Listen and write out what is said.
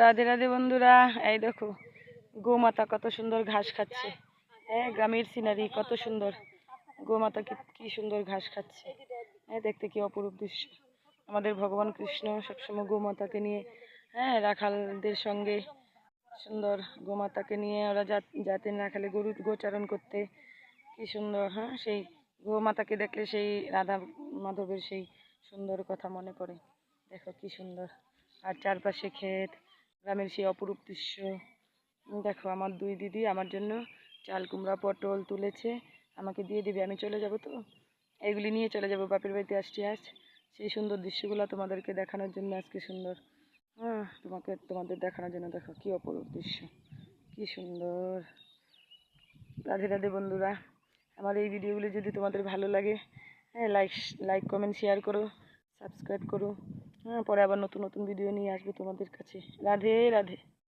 রাধে রাধে বন্ধুরা, এই দেখো, গোমাতা কত সুন্দর ঘাস খাচ্ছে। হ্যাঁ গ্রামের সিনারি কত সুন্দর। গোমাতা কি সুন্দর ঘাস খাচ্ছে। হ্যাঁ দেখতে কি অপরূপ দৃশ্য। আমাদের ভগবান কৃষ্ণ সবসময় গোমাতাকে নিয়ে হ্যাঁ রাখালদের সঙ্গে সুন্দর গোমাতাকে নিয়ে ওরা যাতে না খালি গরু গোচারণ করতে। কি সুন্দর হ্যাঁ সেই গোমাতাকে দেখলে সেই রাধা মাধবের সেই সুন্দর কথা মনে পড়ে। দেখো কি সুন্দর। আর চারপাশে ক্ষেত গ্রামের সেই অপরূপ দৃশ্য। দেখো, আমার দুই দিদি আমার জন্য চাল, কুমড়া, পটল তুলেছে। আমাকে দিয়ে দিবে, আমি চলে যাব তো? এগুলি নিয়ে চলে যাব, বাপের বাড়িতে আসছি আজ। সেই সুন্দর দৃশ্যগুলো তোমাদেরকে দেখানোর জন্য আজকে সুন্দর। হ্যাঁ তোমাকে, তোমাদের দেখানোর জন্য দেখো কি অপরূপ দৃশ্য, কি সুন্দর। রাধে রাধে বন্ধুরা, আমার এই ভিডিওগুলি যদি তোমাদের ভালো লাগে হ্যাঁ লাইক লাইক, কমেন্ট, শেয়ার করো, সাবস্ক্রাইব করো। হ্যাঁ পরে আবার নতুন নতুন ভিডিও নিয়ে আসব তোমাদের কাছে। রাধে রাধে।